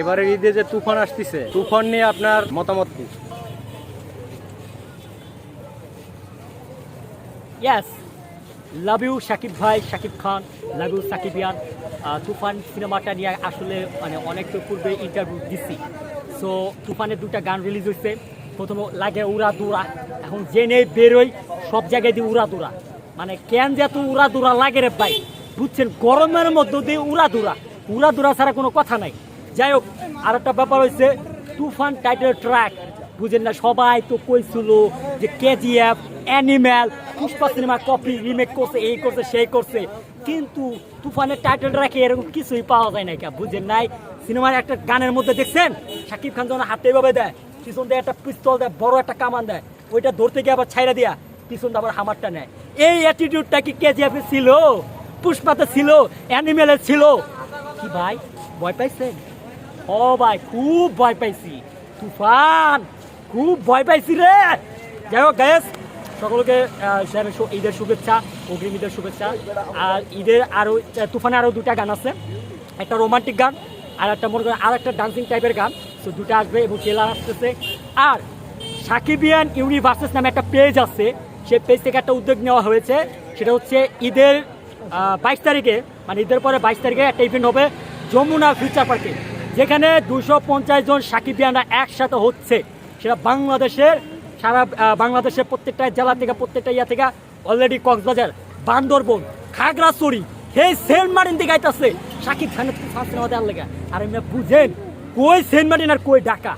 এবারে ঈদে যে তুফান আসতেছে, তুফান নিয়ে আপনার মতামত কি? ইয়াস লাভ ইউ শাকিব ভাই শাকিব খান লাভ ইউ ইয়ান। তুফান সিনেমাটা নিয়ে আসলে মানে অনেক পূর্বে ইন্টারভিউ দিছি। সো তুফানের দুটা গান রিলিজ হয়েছে প্রথম লাগে উড়া দুরা। এখন জেনে বেরোই সব জায়গায় দিয়ে উড়া দুরা। মানে কেন যে এত উড়া দুরা লাগে রে ভাই? বুঝছেন, গরমের মধ্য দিয়ে উড়া দুরা। উড়া দুরা ছাড়া কোনো কথা নাই। যাই হোক আর একটা ব্যাপার হয়েছে তুফান টাইটেল ট্র্যাক, বুঝেন না, সবাই তো কইছিল যে KGF, Animal, Pushpa cinema copy remake করছে, এই করছে, সেই করছে, কিন্তু তুফানের টাইটেল রাখে এরকম কিছুই পাওয়া যায় না কে বুঝেন নাই? সিনেমার একটা গানের মধ্যে দেখছেন? শাকিব খান যখন হাতে এভাবে দেয়, পিছন দিয়ে একটা পিস্তল দেয়, বড় একটা কামান দেয়, ওইটা ধরতে গিয়ে আবার ছাইরা দিয়া পিছন আবার হামারটা নেয়। এই অ্যাটিটিউডটা কি কেজিএফ ছিল? পুষ্পাতে ছিল? অ্যানিমেলে ছিল? কি ভাই, ভয় পাইছেন? ও ভাই খুব ভয় পাইছি। তুফান, খুব ভয় পাইছি রে। যাই হোক গ্যাস সকলকে সে- ঈদের শুভেচ্ছা, অগ্রিম ঈদের শুভেচ্ছা। আর ঈদের আরও তুফানে আরও দুটা গান আছে। একটা রোমান্টিক গান, আর একটা মনে করেন আর একটা ডান্সিং টাইপের গান। তো দুটো আসবে এবং ট্রেলার আসতেছে। আর সাকিবিয়ান ইউনিভার্সেস নামে একটা পেজ আছে। সেই পেজ থেকে একটা উদ্যোগ নেওয়া হয়েছে। সেটা হচ্ছে ঈদের বাইশ তারিখে মানে ঈদের পরে বাইশ তারিখে একটা ইভেন্ট হবে যমুনা ফিউচার পার্কে যেখানে দুশো পঞ্চাশ জন সাকিব সাকিবিয়ানরা একসাথে হচ্ছে। সেটা বাংলাদেশের সারা বাংলাদেশের প্রত্যেকটা জেলা থেকে, প্রত্যেকটা ইয়া থেকে অলরেডি কক্সবাজার, বান্দরবন, খাগড়াছড়ি, সেই সেন্ট মার্টিন দিকে আইতাছে। সাকিব খানের তুফান সিনেমা দেওয়ার লেগে। আর এমনি বুঝেন কই সেন্ট মার্টিন আর কই ঢাকা?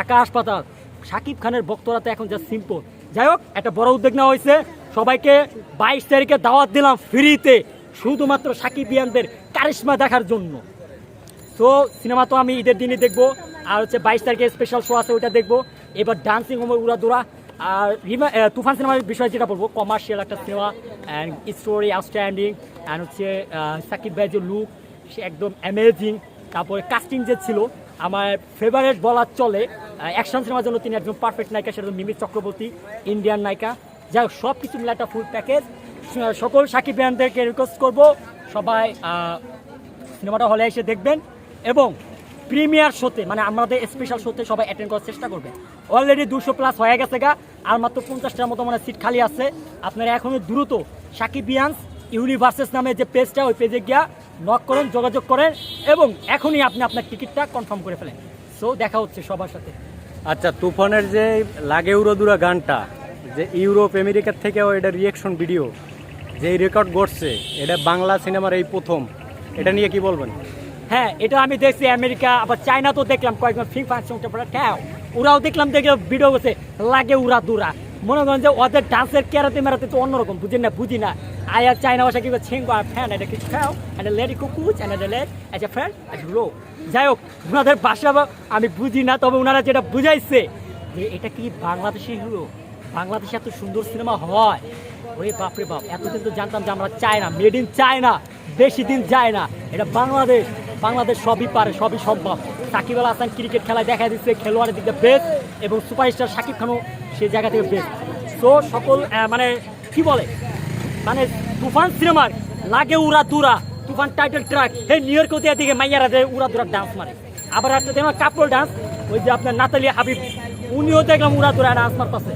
আকা হাসপাতাল সাকিব খানের বক্তরা তো এখন যা সিম্পল যাই হোক, একটা বড় উদ্যোগ নেওয়া হয়েছে। সবাইকে বাইশ তারিখে দাওয়াত দিলাম ফ্রিতে শুধুমাত্র সাকিব সাকিবিয়ানদের কারিশমা দেখার জন্য। তো সিনেমা তো আমি ঈদের দিনই দেখব। আর হচ্ছে বাইশ তারিখে স্পেশাল শো আছে, ওইটা দেখব। এবার ডান্সিং হবে উড়া দৌড়া আর রিমা- তুফান সিনেমার বিষয়ে যেটা বলব কমার্শিয়াল একটা cinema and story outstanding and হচ্ছে সাকিব ভাই যে লুক সে একদম অ্যামেজিং তারপরে কাস্টিং যে ছিল, আমার ফেভারেট বলার চলে অ্যাকশন সিনেমার জন্য তিনি একজন পারফেক্ট নায়িকা, সেটা মিমি চক্রবর্তী ইন্ডিয়ান নায়িকা। যাই হোক সব কিছু মিলে একটা ফুল প্যাকেজ সকল সাকিব ভাইয়ানদেরকে রিকোয়েস্ট করব, সবাই সিনেমাটা হলে এসে দেখবেন। এবং প্রিমিয়ার শোতে মানে আমাদের স্পেশাল শোতে সবাই অ্যাটেন্ড করার চেষ্টা করবে। অলরেডি দুশো প্লাস হয়ে গেছে গা, আর মাত্র পঞ্চাশটার মতো মানে সিট খালি আছে। আপনারা এখনই দ্রুত সাকিবিয়ান্স ইউনিভার্সেস নামে যে পেজটা ওই পেজে গিয়া নক করেন, যোগাযোগ করেন এবং এখনই আপনি আপনার টিকিটটা কনফার্ম করে ফেলেন। সো দেখা হচ্ছে সবার সাথে। আচ্ছা তুফানের যে লাগে উড়োদুরা গানটা, যে ইউরোপ, আমেরিকার থেকেও এটা রিয়েকশন ভিডিও যেই রেকর্ড গড়ছে, এটা বাংলা সিনেমার এই প্রথম, এটা নিয়ে কি বলবেন? হ্যাঁ এটা আমি দেখছি আমেরিকা, আবার চায়না তো দেখলাম কয়েকজন ফিং ফাংশন ঠ্যাও ওরাও দেখলাম, দেখে ভিডিও করছে লাগে উড়া দুরা। মনে করেন যে ওদের ডান্সের কেরাতে মেরাতে তো অন্যরকম বুঝি না বুঝি না। আয়া চায়না ভাষা কি ছেং ফ্যান, এটা কিছু খাও এটা লেডি কুকুচ এন্ড এটা লেড আচ্ছা ফ্যান আচ্ছা রো যাই হোক ওনাদের ভাষা আমি বুঝি না, তবে ওনারা যেটা বুঝাইছে যে এটা কি বাংলাদেশি হিরো বাংলাদেশে এত সুন্দর সিনেমা হয়। ওরে বাপরে বাপ, এতদিন তো জানতাম যে আমরা চাই না মেড ইন চায়না, বেশি দিন যায় না, এটা বাংলাদেশ। বাংলাদেশ সবই পারে, সবই সম্ভব। সাকিব আল হাসান ক্রিকেট খেলায় দেখা দিচ্ছে খেলোয়াড়ের দিক দিয়ে বেস্ট এবং সুপারস্টার সাকিব খানও সেই জায়গা থেকে বেস্ট তো সকল মানে কি বলে? মানে তুফান সিনেমার লাগে উড়া দুরা Toofan title track hey New York দিয়ে দিকে মাইয়ারা যে উড়া দুরা ডান্স মারে। আবার একটা দেখলাম কাপড় ডান্স ওই যে আপনার নাতালি হাবিব, উনিও দেখলাম উড়া দুরা ডান্স মারতেছে।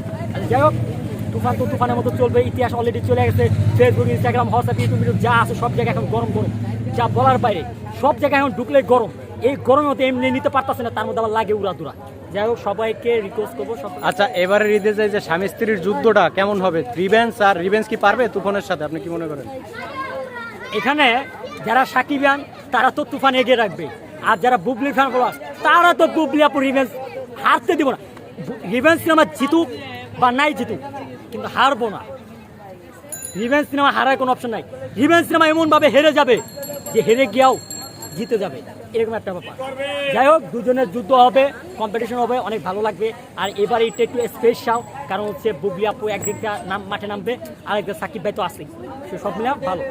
যাই হোক, তুফান তো তুফানের মতো চলবে, ইতিহাস অলরেডি চলে গেছে। ফেসবুক ইনস্টাগ্রাম হোয়াটসঅ্যাপ ইউটিউব যা আছে সব জায়গায় এখন গরম গরম যা বলার বাইরে সব জায়গায় এখন ঢুকলে গরম। এই গরমের মতো এমনি নিতে পারতেছে না তার মধ্যে আবার লাগে উড়া দুরা যাই হোক সবাইকে রিকোয়েস্ট করব আচ্ছা এবারে ঈদে যে যে স্বামী স্ত্রীর যুদ্ধটা কেমন হবে? রিভেন্স আর রিভেন্স কি পারবে? তুফানের সাথে আপনি কি মনে করেন? এখানে যারা সাকিবান তারা তো তুফান এগিয়ে রাখবে। আর যারা বুবলি ফ্যান ফলোয়ার্স তারা তো বুবলি আপু রিভেন্স হারতে দিব না। রিভেন্স সিনেমা জিতুক বা নাই জিতুক কিন্তু হারবো না। রিভেন্স সিনেমা হারার কোনো অপশন নাই। রিভেন্স সিনেমা এমনভাবে হেরে যাবে যে হেরে গিয়াও জিতে যাবে। এরকম একটা ব্যাপার। যাই হোক, দুজনের যুদ্ধ হবে কম্পিটিশন হবে, অনেক ভালো লাগবে। আর এবার এটা একটু স্পেশাল কারণ হচ্ছে বুবলি আপু একদিকটা নাম, মাঠে নামবে আর একদিন সাকিব ভাই তো আসেই সব মিলে ভালো।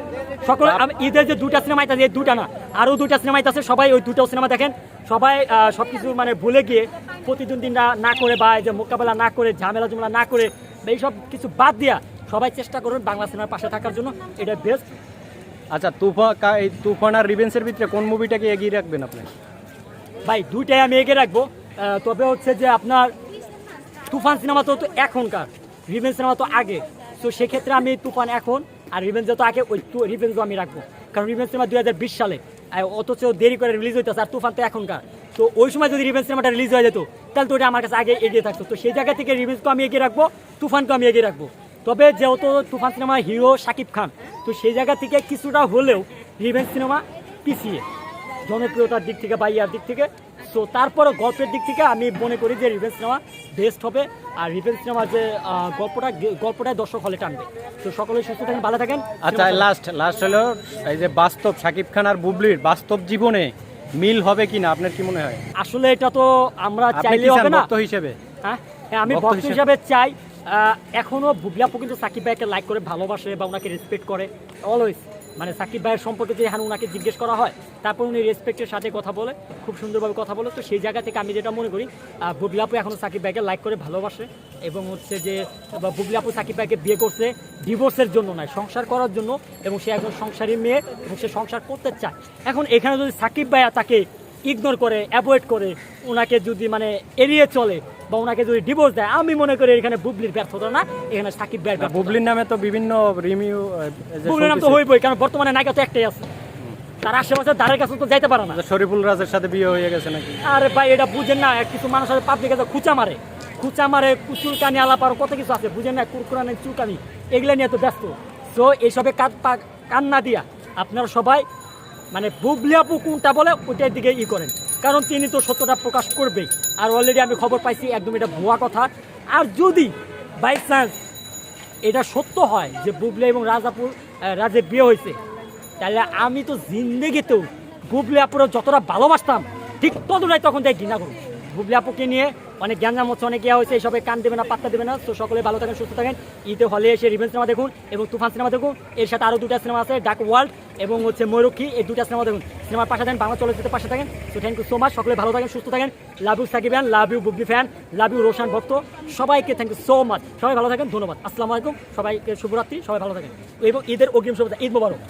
সকল ঈদের যে দুটা সিনেমা আছে, এই দুটা না, আরও দুটা সিনেমা আছে, সবাই ওই দুটো সিনেমা দেখেন। সবাই সব কিছু মানে ভুলে গিয়ে প্রতিদ্বন্দ্বিতা না করে বা যে মোকাবেলা না করে, ঝামেলা জুমেলা না করে এইসব কিছু বাদ দিয়া সবাই চেষ্টা করুন বাংলা সিনেমার পাশে থাকার জন্য। এটা বেস্ট আচ্ছা তুফান এই তুফান আর রিভেন্সের ভিতরে কোন মুভিটাকে এগিয়ে রাখবেন আপনি? ভাই, দুইটাই আমি এগিয়ে রাখব। তবে হচ্ছে যে আপনার তুফান সিনেমা তো এখনকার, রিভেঞ্জ সিনেমা তো আগে। তো সেক্ষেত্রে আমি তুফান এখন আর রিভেন্স তো আগে, ওই রিভেঞ্জও আমি রাখব। কারণ রিভেঞ্জ সিনেমা দুই হাজার বিশ সালে অথচ দেরি করে রিলিজ হইতেছে আর তুফান তো এখনকার। তো ওই সময় যদি রিভেঞ্জ সিনেমাটা রিলিজ হয়ে যেত, তাহলে তো ওটা আমার কাছে আগে এগিয়ে থাকতো। তো সেই জায়গা থেকে রিভেঞ্জকে আমি এগিয়ে রাখব তুফানকে আমি এগিয়ে রাখব। তবে যেহেতু তুফান সিনেমা হিরো শাকিব খান তো সেই জায়গা থেকে কিছুটা হলেও রিভেঞ্জ সিনেমা পিছিয়ে জনপ্রিয়তার দিক থেকে বা ইয়ার দিক থেকে। সো তারপরে গল্পের দিক থেকে আমি মনে করি যে রিভেঞ্জ সিনেমা বেস্ট হবে। আর রিভেঞ্জ সিনেমার যে গল্পটা গল্পটাই দর্শক হলে টানবে। তো সকলে সুস্থ থাকেন ভালো থাকেন। আচ্ছা লাস্ট লাস্ট হলো এই যে বাস্তব শাকিব খান আর বুবলির বাস্তব জীবনে মিল হবে কিনা আপনার কি মনে হয়? আসলে এটা তো আমরা চাইলে হবে না। হিসেবে? হ্যাঁ হ্যাঁ, আমি ভক্ত হিসাবে চাই আহ, এখনও বুবলাপু কিন্তু সাকিব ভাইকে লাইক করে ভালোবাসে বা ওনাকে রেসপেক্ট করে। অলওয়েজ মানে সাকিব ভাইয়ের সম্পর্কে যে হ্যাঁ ওনাকে জিজ্ঞেস করা হয় তারপর উনি রেসপেক্টের সাথে কথা বলে খুব সুন্দরভাবে কথা বলে। তো সেই জায়গা থেকে আমি যেটা মনে করি বুবলাপু এখনও সাকিব ভাইকে লাইক করে ভালোবাসে এবং হচ্ছে যে বুবলাপু সাকিব ভাইকে বিয়ে করছে ডিভোর্সের জন্য নয় সংসার করার জন্য এবং সে একজন সংসারী মেয়ে এবং সে সংসার করতে চায়। এখন এখানে যদি সাকিব ভাইয়া তাকে ইগনোর করে অ্যাভয়েড করে ওনাকে যদি মানে এড়িয়ে চলে বা ওনাকে যদি ডিভোর্স দেয় আমি মনে করি এখানে বুবলির ব্যর্থতা না এখানে সাকিব ভাইয়ের বুবলির নামে তো বিভিন্ন রিমিউ বুবলির নাম তো হইবই কারণ বর্তমানে নায়িকা তো একটাই আছে। তার আশেপাশে দ্বারের কাছে তো যাইতে পারে না। শরীফুল রাজের সাথে বিয়ে হয়ে গেছে নাকি? আরে ভাই এটা বুঝেন না কিছু মানুষ আছে পাবলিক খুচা মারে। খুচা মারে চুলকানি আলাপ আর কত কিছু আছে বুঝেন না কুরকুরানি চুলকানি এগুলো নিয়ে তো ব্যস্ত। তো এইসবে কান পা- কান না দিয়া আপনারা সবাই মানে বুবলি আপু কোনটা বলে ওইটার দিকে ই করেন। কারণ তিনি তো সত্যটা প্রকাশ করবেই। আর অলরেডি আমি খবর পাইছি, একদম এটা ভুয়া কথা। আর যদি বাই চান্স এটা সত্য হয় যে বুবলে এবং রাজাপুর রাজে বিয়ে হয়েছে, তাহলে আমি তো জিন্দেগিতেও বুবলে আপুরা যতটা ভালোবাসতাম, ঠিক ততটাই তখন তাই ঘৃণা করুন বুবলি আপুকে নিয়ে অনেক জ্ঞান হচ্ছে, অনেক ইয়া হয়েছে এইসবে কান দেবে না, পাত্তা দেবে না। তো সকলে ভালো থাকেন, সুস্থ থাকেন। ঈদে হলে এসে রিভেন সিনেমা দেখুন এবং তুফান সিনেমা দেখুন। এর সাথে আরও দুটা সিনেমা আছে ডাক ওয়ার্ল্ড এবং হচ্ছে ময়ূরক্ষী এই দুটা সিনেমা দেখুন। সিনেমার পাশে থাকেন, বাংলা চলচ্চিত্রের পাশে থাকেন। তো থ্যাংক ইউ সো মাচ সকলে ভালো থাকেন, সুস্থ থাকেন। Love you Shakib love you Bubly fan love you Roshan ভক্ত সবাইকে থ্যাংক ইউ সো মাচ সবাই ভালো থাকেন, ধন্যবাদ। আসসালামু আলাইকুম। সবাইকে শুভরাত্রি। সবাই ভালো থাকেন। এবং ঈদের অগ্রিম শুভেচ্ছা, ঈদ মোবারক।